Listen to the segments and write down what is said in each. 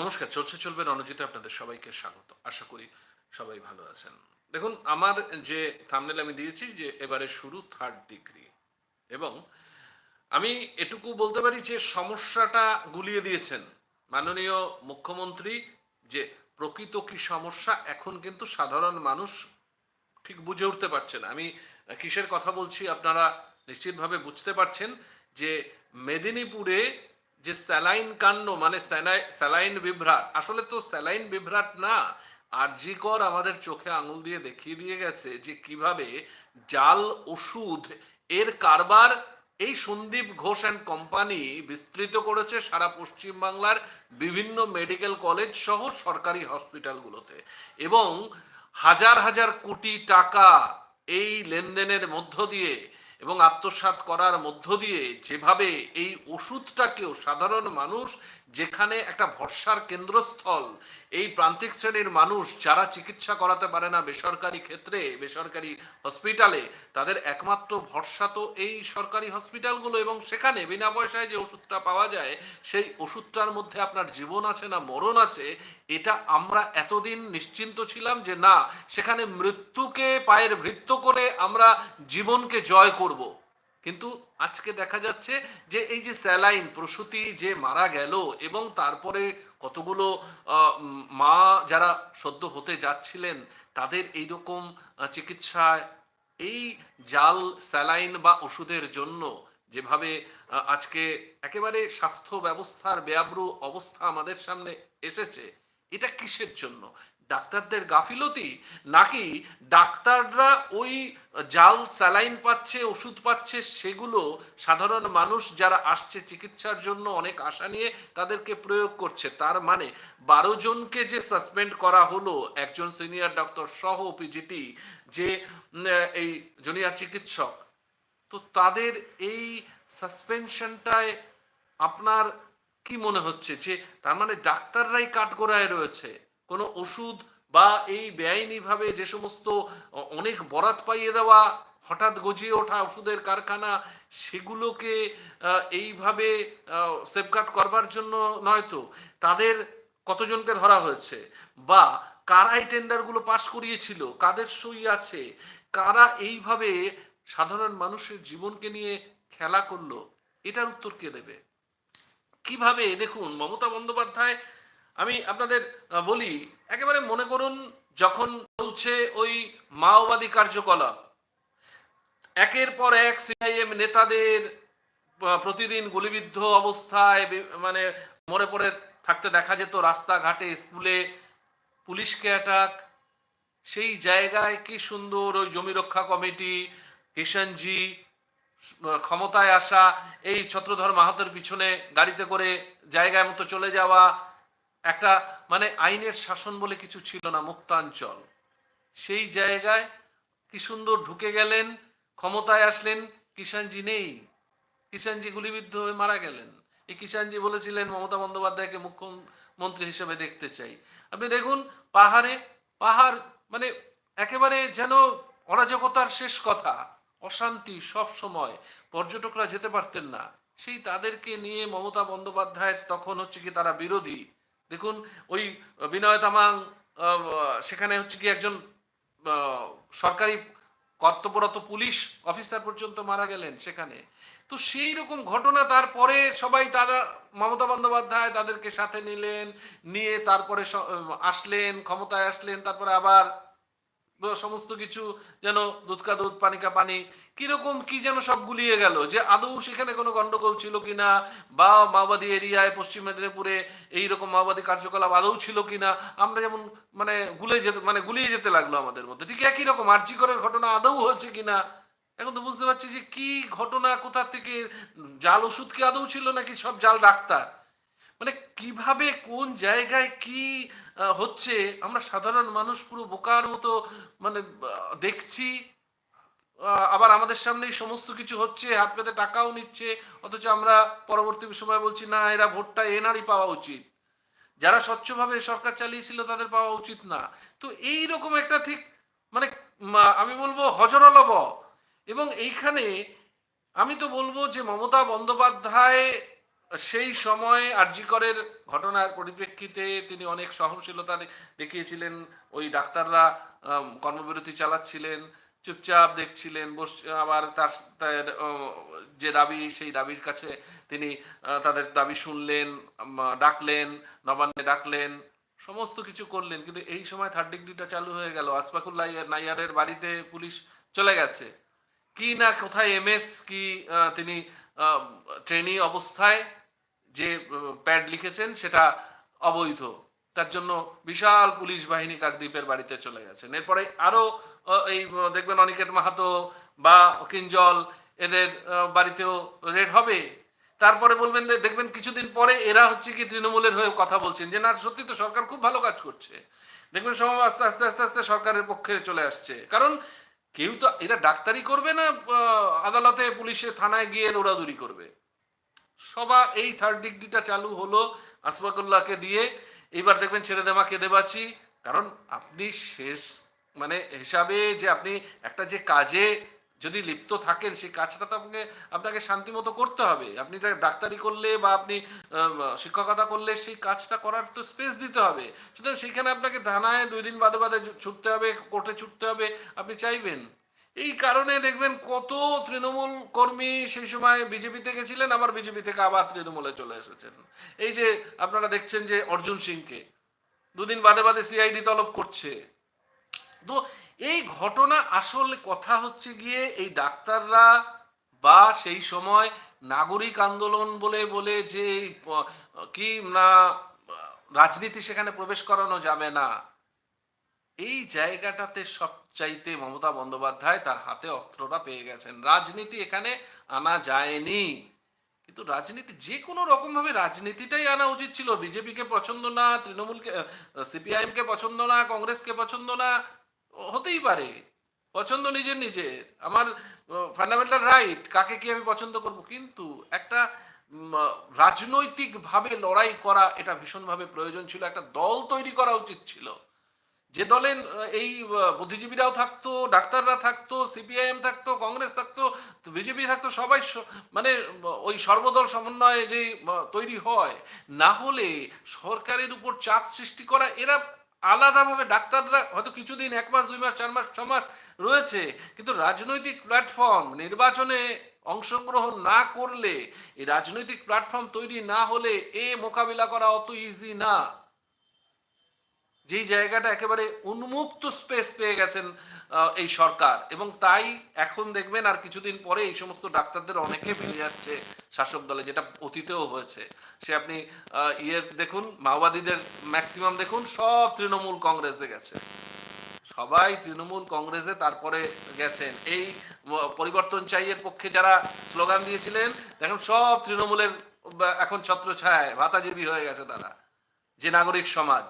নমস্কার, চলছে চলবে রণজিতে আপনাদের সবাইকে স্বাগত। আশা করি সবাই ভালো আছেন। দেখুন, আমার যে থামনেল আমি দিয়েছি যে এবারে শুরু থার্ড ডিগ্রি এবং আমি এটুকু বলতে পারি যে সমস্যাটা গুলিয়ে দিয়েছেন মাননীয় মুখ্যমন্ত্রী যে প্রকৃত কি সমস্যা, এখন কিন্তু সাধারণ মানুষ ঠিক বুঝে উঠতে পারছেন আমি কিসের কথা বলছি আপনারা নিশ্চিতভাবে বুঝতে পারছেন যে মেদিনীপুরে যে স্যালাইন কাণ্ড মানে স্যালাই- স্যালাইন বিভ্রাট। আসলে তো স্যালাইন বিভ্রাট না। আর জি কর আমাদের চোখে আঙুল দিয়ে দেখিয়ে দিয়ে গেছে যে কীভাবে জাল ওষুধ এর কারবার এই সন্দীপ ঘোষ অ্যান্ড কোম্পানি বিস্তৃত করেছে সারা পশ্চিম বাংলার বিভিন্ন মেডিকেল কলেজ সহ সরকারি হসপিটালগুলোতে এবং হাজার হাজার কোটি টাকা এই লেনদেনের মধ্য দিয়ে এবং আত্মসাত করার মধ্য দিয়ে যেভাবে এই ওষুধটাকেও সাধারণ মানুষ যেখানে একটা ভরসার কেন্দ্রস্থল। এই প্রান্তিক শ্রেণির মানুষ যারা চিকিৎসা করাতে পারে না বেসরকারি ক্ষেত্রে, বেসরকারি হসপিটালে, তাদের একমাত্র ভরসা তো এই সরকারি হসপিটালগুলো এবং সেখানে বিনা পয়সায় যে ওষুধটা পাওয়া যায়, সেই ওষুধটার মধ্যে আপনার জীবন আছে না মরণ আছে, এটা আমরা এতদিন নিশ্চিন্ত ছিলাম যে না, সেখানে মৃত্যুকে পায়ের ভৃত্য করে আমরা জীবনকে জয় করব। কিন্তু আজকে দেখা যাচ্ছে যে এই যে স্যালাইন প্রসূতি যে মারা গেল এবং তারপরে কতগুলো মা যারা সদ্য হতে যাচ্ছিলেন তাদের এইরকম আহ, চিকিৎসায় এই জাল স্যালাইন বা ওষুধের জন্য যেভাবে আজকে একেবারে স্বাস্থ্য ব্যবস্থার বেআব্রু অবস্থা আমাদের সামনে এসেছে এটা কিসের জন্য? ডাক্তারদের গাফিলতি? নাকি ডাক্তাররা ওই জাল স্যালাইন পাচ্ছে, ওষুধ পাচ্ছে, সেগুলো সাধারণ মানুষ যারা আসছে চিকিৎসার জন্য অনেক আশা নিয়ে তাদেরকে প্রয়োগ করছে? তার মানে বারো জনকে যে সাসপেন্ড করা হলো, একজন সিনিয়র ডক্টর সহ পিজিটি যে এই জুনিয়র চিকিৎসক, তো তাদের এই সাসপেনশনটায় আপনার কি মনে হচ্ছে? যে তার মানে ডাক্তাররাই কাঠগোড়ায় রয়েছে। কোনো ওষুধ বা এই বেআইনিভাবে যে সমস্ত অনেক বরাত পাইয়ে দেওয়া, হঠাৎ গজিয়ে ওঠা ওষুধের কারখানা, সেগুলোকে এইভাবে সেফগার্ড করবার জন্য নয়তো তাদের কতজনকে ধরা হয়েছে? বা কারা এই টেন্ডারগুলো পাশ করিয়েছিল? কাদের সই আছে? কারা এইভাবে সাধারণ মানুষের জীবনকে নিয়ে খেলা করল? এটার উত্তর কে দেবে? কীভাবে, দেখুন, মমতা বন্দ্যোপাধ্যায় আমি আপনাদের বলি, একেবারে মনে করুন, যখন চলছে ওই মাওবাদী কার্যকলাপ, একের পর এক সিআইএম নেতাদের প্রতিদিন গুলিবিদ্ধ অবস্থায় মানে মরে পড়ে থাকতে দেখা যেত রাস্তাঘাটে, স্কুলে, পুলিশকে অ্যাটাক সেই জায়গায় কি সুন্দর ওই জমি রক্ষা কমিটি, কিষানজি ক্ষমতায় আসা, এই ছত্রধর মাহাতোর পিছনে গাড়িতে করে জায়গায় মতো চলে যাওয়া একটা মানে আইনের শাসন বলে কিছু ছিল না, মুক্তাঞ্চল। সেই জায়গায় কি সুন্দর ঢুকে গেলেন, ক্ষমতায় আসলেন কিষাণজি নেই। কিষাণজি গুলিবিদ্ধ হয়ে মারা গেলেন। এই কিষাণজি বলেছিলেন, মমতা বন্দ্যোপাধ্যায়কে মুখ্যমন্ত্রী হিসেবে দেখতে চাই। আপনি দেখুন, পাহাড়ে, পাহাড় মানে একেবারে যেন অরাজকতার শেষ কথা, অশান্তি সব সময়, পর্যটকরা যেতে পারতেন না। সেই তাদেরকে নিয়ে মমতা বন্দ্যোপাধ্যায়ের তখন হচ্ছে কি তারা বিরোধী। দেখুন, ওই বিনয় তামাং সেখানে হচ্ছে কি একজন সরকারি কর্তব্যরত পুলিশ অফিসার পর্যন্ত মারা গেলেন সেখানে। তো সেই রকম ঘটনা তারপরে সবাই তারা, মমতা বন্দ্যোপাধ্যায় তাদেরকে সাথে নিলেন, নিয়ে তারপরে আসলেন, ক্ষমতায় আসলেন, তারপরে আবার সমস্ত কিছু যেন দুধ কা দুধ, পানি কা পানি, কীরকম কি যেন সব গুলিয়ে গেল? যে আদৌ সেখানে কোনো গন্ডগোল ছিল কিনা? বা মাওবাদী এরিয়ায়, পশ্চিম মেদিনীপুরে এইরকম মাওবাদী কার্যকলাপ আদৌ ছিল কিনা? আমরা যেমন মানে গুলে যেতে মানে গুলিয়ে যেতে লাগল আমাদের মধ্যে। ঠিক একই রকম আর্চিকরের ঘটনা আদৌ হয়েছে কিনা? এখন তো বুঝতে পারছি যে কি ঘটনা, কোথা থেকে জাল ওষুধ কি আদৌ ছিল নাকি সব জাল ডাক্তার? মানে কীভাবে, কোন জায়গায় কি হচ্ছে আমরা সাধারণ মানুষ পুরো বোকার মতো মানে দেখছি আবার আমাদের সামনেই সমস্ত কিছু হচ্ছে, হাত পেতে টাকাও নিচ্ছে, অথচ আমরা পরবর্তী সময় বলছি, না, এরা ভোটটা এনারই পাওয়া উচিত। যারা স্বচ্ছভাবে সরকার চালিয়েছিল তাদের পাওয়া উচিত না। তো এই রকম একটা ঠিক মানে আমি বলব হজরলব। এবং এইখানে আমি তো বলব যে মমতা বন্দ্যোপাধ্যায় সেই সময় আরজিকরের ঘটনার পরিপ্রেক্ষিতে তিনি অনেক সহনশীলতা দেখিয়েছিলেন। ওই ডাক্তাররা কর্মবিরতি চালাচ্ছিলেন, চুপচাপ দেখছিলেন, বস, আবার তার যে দাবি, সেই দাবির কাছে তিনি তাদের দাবি শুনলেন ডাকলেন, নবান্নে ডাকলেন, সমস্ত কিছু করলেন। কিন্তু এই সময় থার্ড ডিগ্রিটা চালু হয়ে গেল। আসফাকুল্লাহ নাইয়ারের বাড়িতে পুলিশ চলে গেছে। কি না, কোথায় এমএস কি তিনি ট্রেনি অবস্থায় যে প্যাড লিখেছেন সেটা অবৈধ। তার জন্য বিশাল পুলিশ বাহিনী কাকদ্বীপের বাড়িতে চলে গেছেন। এরপরে আরও আহ, এই দেখবেন অনিকেত মাহাতো বা কিঞ্জল এদের বাড়িতেও রেড হবে। তারপরে বলবেন দেখবেন কিছুদিন পরে এরা হচ্ছে কি তৃণমূলের হয়ে কথা বলছেন যে না সত্যি তো সরকার খুব ভালো কাজ করছে। দেখবেন সমাজ আস্তে আস্তে আস্তে আস্তে সরকারের পক্ষে চলে আসছে। কারণ কেউ তো এটা ডাক্তারি করবে না আদালতে, পুলিশে, থানায় গিয়ে দৌড়াদৌড়ি করবে। সবার এই থার্ড ডিগ্রিটা চালু হলো আসফাকুল্লাহকে দিয়ে। এইবার দেখবেন ছেড়ে দেওয়া কেঁদে বাঁচি কারণ আপনি শেষ মানে হিসাবে যে আপনি একটা যে কাজে যদি লিপ্ত থাকেন, সেই কাজটা তো আপনাকে আপনাকে শান্তিমতো করতে হবে। আপনি ডাক্তারি করলে বা আপনি শিক্ষকতা করলে সেই কাজটা করার তো স্পেস দিতে হবে। সুতরাং সেখানে আপনাকে থানায় দুই দিন বাদে বাদে ছুটতে হবে, কোর্টে ছুটতে হবে, আপনি চাইবেন। এই কারণে দেখবেন কত তৃণমূল কর্মী সেই সময় বিজেপিতে গেছিলেন, আবার বিজেপি থেকে আবার তৃণমূলে চলে এসেছেন। এই যে আপনারা দেখছেন যে অর্জুন সিংকে, দুদিন বাদে বাদে সিআইডি তলব করছে। তো এই ঘটনা আসল কথা হচ্ছে গিয়ে এই ডাক্তাররা বা সেই সময় নাগরিক আন্দোলন বলে বলে যে কি না, রাজনীতি সেখানে প্রবেশ করানো যাবে না। এই জায়গাটাতে সবচাইতে মমতা বন্দ্যোপাধ্যায় তার হাতে অস্ত্রটা পেয়ে গেছেন। রাজনীতি এখানে আনা যায়নি। কিন্তু রাজনীতি, যে কোনো রকম ভাবে রাজনীতিটাই আনা উচিত ছিল। বিজেপিকে পছন্দ না, তৃণমূলকে সিপিআইএম কে পছন্দ না, কংগ্রেসকে পছন্দ না। হতেই পারে। পছন্দ নিজের নিজের। আমার ফান্ডামেন্টাল রাইট কাকে কি আমি পছন্দ করব? কিন্তু একটা রাজনৈতিকভাবে লড়াই করা এটা ভীষণভাবে প্রয়োজন ছিল। একটা দল তৈরি করা উচিত ছিল। যে দলে আহ, এই বুদ্ধিজীবীরাও থাকতো ডাক্তাররা থাকতো সিপিআইএম থাকতো কংগ্রেস থাকতো বিজেপি থাকতো সবাই মানে ওই সর্বদল সমন্বয়ে যে তৈরি হয় না হলে সরকারের উপর চাপ সৃষ্টি করা এরা আলাদাভাবে ডাক্তাররা কিছুদিন, এক মাস, দুই মাস, চার মাস, ছ মাস রয়েছে। কিন্তু রাজনৈতিক প্ল্যাটফর্ম নির্বাচনে অংশগ্রহণ না করলে, এই রাজনৈতিক প্ল্যাটফর্ম তৈরি না হলে এ মোকাবিলা করা অত ইজি না। যেই জায়গাটা একেবারে উন্মুক্ত স্পেস পেয়ে গেছেন এই সরকার। এবং তাই এখন দেখবেন আর কিছুদিন পরে এই সমস্ত ডাক্তারদের অনেকে ফিরে যাচ্ছে শাসক দলে, যেটা অতীতেও হয়েছে। সে আপনি ইয়ে দেখুন, মাওবাদীদের ম্যাক্সিমাম দেখুন, সব তৃণমূল কংগ্রেসে গেছে। সবাই তৃণমূল কংগ্রেসে তারপরে গেছেন। এই পরিবর্তন চাইয়ের পক্ষে যারা স্লোগান দিয়েছিলেন, দেখেন সব তৃণমূলের, এখন ছত্র ছায় ভাতাজীবী হয়ে গেছে তারা, যে নাগরিক সমাজ।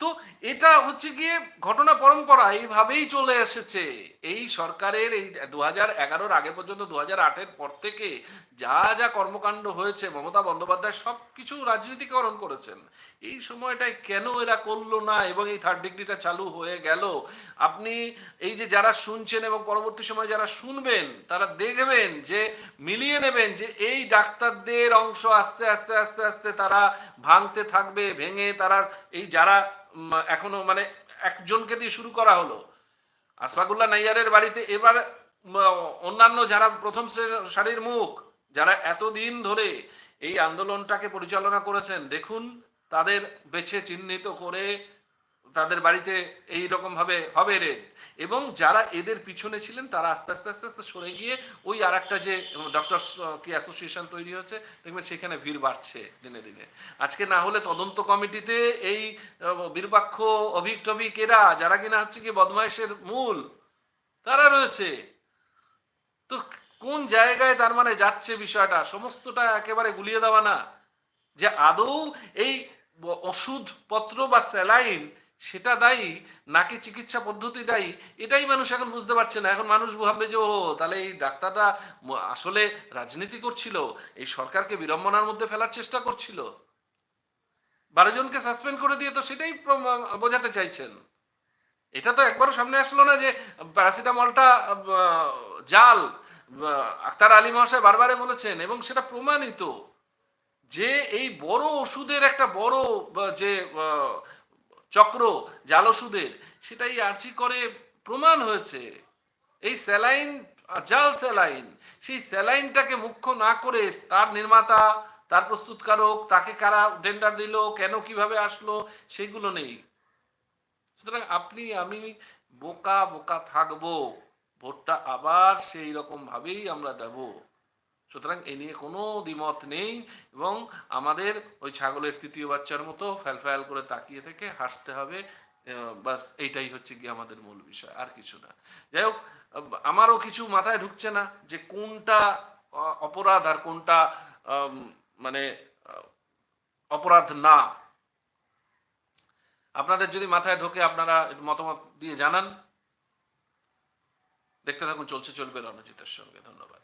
তো এটা হচ্ছে গিয়ে ঘটনা পরম্পরা, এইভাবেই চলে এসেছে। এই সরকারের এই দু হাজার এগারোর আগে পর্যন্ত দু হাজার আটের পর থেকে যা যা কর্মকাণ্ড হয়েছে, মমতা বন্দ্যোপাধ্যায় সব কিছু রাজনীতিকরণ করেছেন। এই সময়টায় কেন এরা করল না এবং এই থার্ড ডিগ্রিটা চালু হয়ে গেল? আপনি এই যে যারা শুনছেন এবং পরবর্তী সময় যারা শুনবেন, তারা দেখবেন যে, মিলিয়ে নেবেন যে এই ডাক্তারদের অংশ আস্তে আস্তে আস্তে আস্তে তারা ভাঙতে থাকবে, ভেঙে তারা এই যারা এখনও মানে একজনকে দিয়ে শুরু করা হলো। আসফাকুল্লাহ নাইয়ারের বাড়িতে এবার অন্যান্য যারা প্রথম সারির মুখ, যারা এতদিন ধরে এই আন্দোলনটাকে পরিচালনা করেছেন, দেখুন তাদের বেছে চিহ্নিত করে তাদের বাড়িতে এই রকম ভাবে হবে রেড এবং যারা এদের পিছনে ছিলেন, তারা আস্তে আস্তে আস্তে আস্তে সরে গিয়ে ওই আর একটা যে ডক্টর কি অ্যাসোসিয়েশন তৈরি হচ্ছে, দেখবেন সেখানে ভিড় বাড়ছে দিনে দিনে। আজকে না হলে তদন্ত কমিটিতে এই বিরূপাক্ষ অভিক টভিক এরা যারা কিনা হচ্ছে কি বদমাইশের মূল, তারা রয়েছে। তো কোন জায়গায় তার মানে যাচ্ছে বিষয়টা? সমস্তটা একেবারে গুলিয়ে দেওয়া না। যে আদৌ এই ওষুধপত্র বা স্যালাইন সেটা দায়ী, নাকি চিকিৎসা পদ্ধতি দায়ী, এটাই মানুষ এখন বুঝতে পারছে না। এখন মানুষ ভাববে যে ও তাহলে এই ডাক্তাররা আসলে রাজনীতি করছিল, এই সরকারকে বিড়ম্বনার মধ্যে ফেলার চেষ্টা করছিল। বারো জনকে সাসপেন্ড করে দিয়ে তো সেটাই বোঝাতে চাইছেন। এটা তো একবারও সামনে আসলো না যে, প্যারাসিটামলটা জাল আক্তার আলী মহাশয় বারবারে বলেছেন, এবং সেটা প্রমাণিত যে, এই বড় ওষুধের একটা বড় যে চক্র, জালসুদের, সেটাই আর্জি করে প্রমাণ হয়েছে। এই স্যালাইন, জাল স্যালাইন, সেই স্যালাইনটাকে মুখ্য না করে তার নির্মাতা, তার প্রস্তুতকারক, তাকে কারা টেন্ডার দিল, কেন কীভাবে আসলো সেগুলো নেই। সুতরাং আপনি, আমি বোকা বোকা থাকব, ভোটটা আবার সেই রকম ভাবেই আমরা দেব। সুতরাং এ নিয়ে কোনো দ্বিমত নেই এবং আমাদের ওই ছাগলের তৃতীয় বাচ্চার মতো ফ্যাল করে তাকিয়ে থেকে হাসতে হবে বাস এইটাই হচ্ছে গিয়ে আমাদের মূল বিষয়, আর কিছু না। যাই হোক আমারও কিছু মাথায় ঢুকছে না যে কোনটা অপরাধ আর কোনটা মানে অপরাধ না। আপনাদের যদি মাথায় ঢোকে আপনারা মতামত দিয়ে জানান। দেখতে থাকুন, চলছে, চলবে রণজিতের সঙ্গে। ধন্যবাদ।